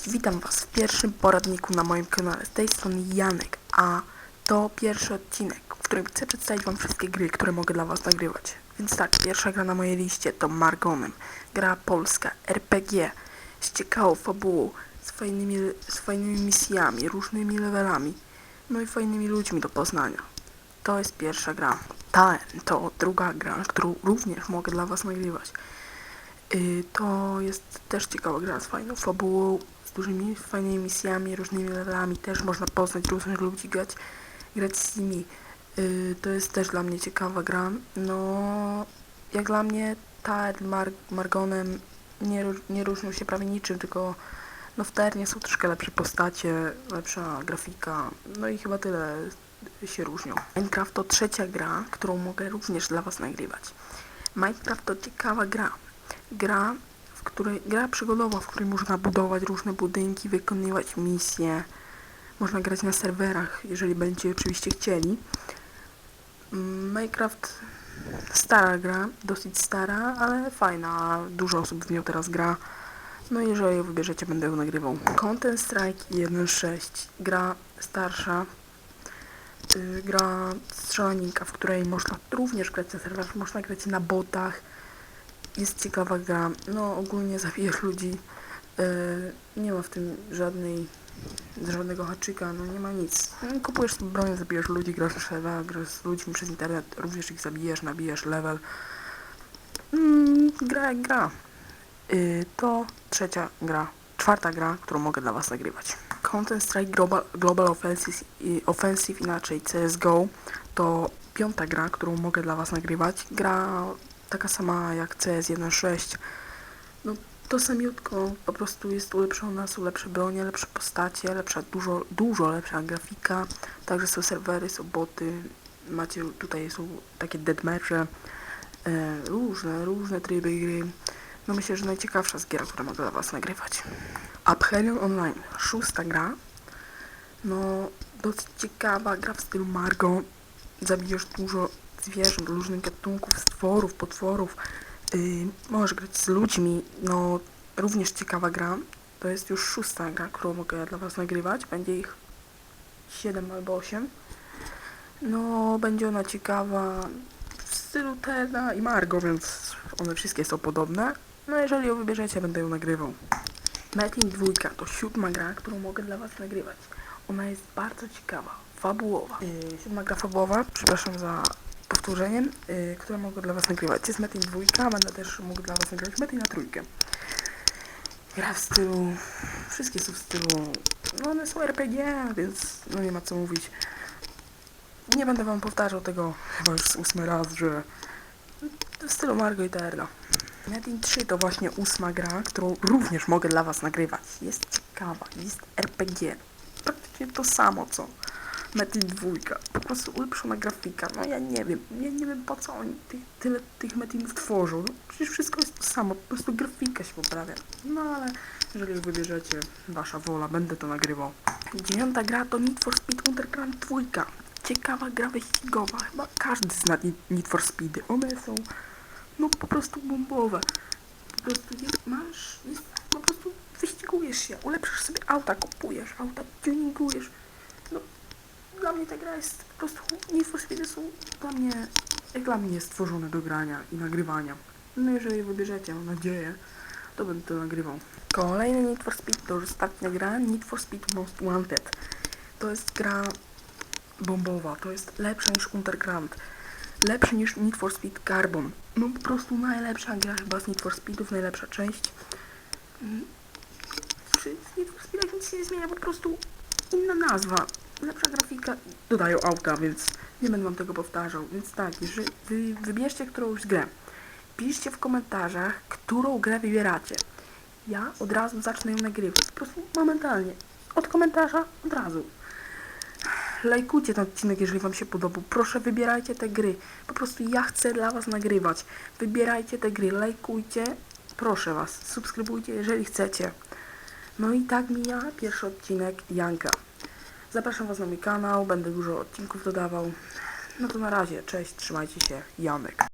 Cześć, witam Was w pierwszym poradniku na moim kanale. Z tej strony Janek, a to pierwszy odcinek, w którym chcę przedstawić Wam wszystkie gry, które mogę dla Was nagrywać. Więc tak, pierwsza gra na mojej liście to Margonem. Gra polska, RPG, z ciekawą fabułą, z fajnymi, z fajnymi misjami, różnymi levelami, no i fajnymi ludźmi do poznania. To jest pierwsza gra. Ta to druga gra, którą również mogę dla Was nagrywać. Y, To jest też ciekawa gra z fajną fabułą, z dużymi, fajnymi misjami, różnymi levelami. Też można poznać różnych ludzi, grać, grać z nimi. Y, To jest też dla mnie ciekawa gra. No, jak dla mnie ta Mar Margonem nie, nie różnią się prawie niczym, tylko no w Ternie są troszkę lepsze postacie, lepsza grafika, no i chyba tyle się różnią. Minecraft to trzecia gra, którą mogę również dla Was nagrywać. Minecraft to ciekawa gra. Gra, w której, gra przygodowa, w której można budować różne budynki, wykonywać misje. Można grać na serwerach, jeżeli będziecie oczywiście chcieli. Minecraft stara gra, dosyć stara, ale fajna. Dużo osób w nią teraz gra. No i jeżeli wybierzecie, będę ją nagrywał. Content Strike 1.6. Gra starsza. Y, gra strzelaninka, w której można również grać na serwerach, można grać na botach. Jest ciekawa gra. No ogólnie zabijasz ludzi. Y, nie ma w tym żadnej żadnego haczyka, no nie ma nic. No, Kupujesz sobie broń, zabijasz ludzi, grasz serwerach, grasz z ludźmi przez internet, również ich zabijasz, nabijasz level. Mm, gra jak gra. Y, to trzecia gra, czwarta gra, którą mogę dla Was nagrywać. Counter Strike Global, Global Offensive, Offensive, inaczej CSGO, to piąta gra, którą mogę dla Was nagrywać. Gra taka sama jak CS 1.6. No to samiutko, po prostu jest ulepszona, są lepsze bronie, lepsze postacie, lepsza, dużo, dużo lepsza grafika. Także są serwery, są boty, macie tutaj są takie deadmatche, e, różne, różne tryby gry. No myślę, że najciekawsza z gier, które mogę dla Was nagrywać. Aphelion Online, szósta gra. No, dosyć ciekawa gra w stylu Margo. Zabijesz dużo zwierząt, różnych gatunków, stworów, potworów. Yy, możesz grać z ludźmi. No, również ciekawa gra. To jest już szósta gra, którą mogę dla Was nagrywać. Będzie ich 7 albo 8. No, będzie ona ciekawa w stylu Terna i Margo, więc one wszystkie są podobne. No, jeżeli ją wybierzecie, będę ją nagrywał. Metin 2 to siódma gra, którą mogę dla Was nagrywać. Ona jest bardzo ciekawa, fabułowa. Yy, siódma gra fabułowa, przepraszam za powtórzeniem, yy, które mogę dla Was nagrywać. Jest Metin 2, będę też mógł dla Was nagrywać Metin na trójkę. Gra w stylu, wszystkie są w stylu, no one są RPG, więc no nie ma co mówić. Nie będę Wam powtarzał tego chyba już ósmy raz, że w stylu Margo i Terna. Metin 3 to właśnie ósma gra, którą również mogę dla Was nagrywać. Jest ciekawa, jest RPG. Praktycznie to samo co Metin 2. Po prostu ulepszona grafika. No ja nie wiem, ja nie wiem po co oni ty, tyle tych Metinów tworzą. No, przecież wszystko jest to samo, po prostu grafika się poprawia. No ale jeżeli wybierzecie, Wasza wola, będę to nagrywał. Dziewiąta gra to Need for Speed Underground 2. Ciekawa gra wyścigowa. Chyba każdy zna Need for Speedy. One są no po prostu bombowe. Po prostu jest, masz, jest, po prostu wyścigujesz się, ulepszasz sobie auta, kupujesz auta, tuningujesz. Dla mnie ta gra jest po prostu, Need for Speedy są dla mnie, jak dla mnie stworzone do grania i nagrywania. No jeżeli wybierzecie, mam nadzieję, to będę to nagrywał. Kolejny Need for Speed to już ostatnia gra, Need for Speed Most Wanted. To jest gra bombowa, to jest lepsza niż Underground lepszy niż Need for Speed Carbon. No po prostu najlepsza gra chyba z Need for Speedów, najlepsza część. Mm, Przy Need for Speedach nic się nie zmienia, po prostu inna nazwa, lepsza grafika. Dodają auta, więc nie będę wam tego powtarzał. Więc tak, jeżeli wy wybierzcie którąś grę, piszcie w komentarzach, którą grę wybieracie. Ja od razu zacznę ją nagrywać, po prostu momentalnie. Od komentarza od razu lajkujcie ten odcinek, jeżeli Wam się podobał. Proszę, wybierajcie te gry. Po prostu ja chcę dla Was nagrywać. Wybierajcie te gry, lajkujcie. Proszę Was, subskrybujcie, jeżeli chcecie. No i tak mija pierwszy odcinek Janka. Zapraszam Was na mój kanał, będę dużo odcinków dodawał. No to na razie, cześć, trzymajcie się, Janek.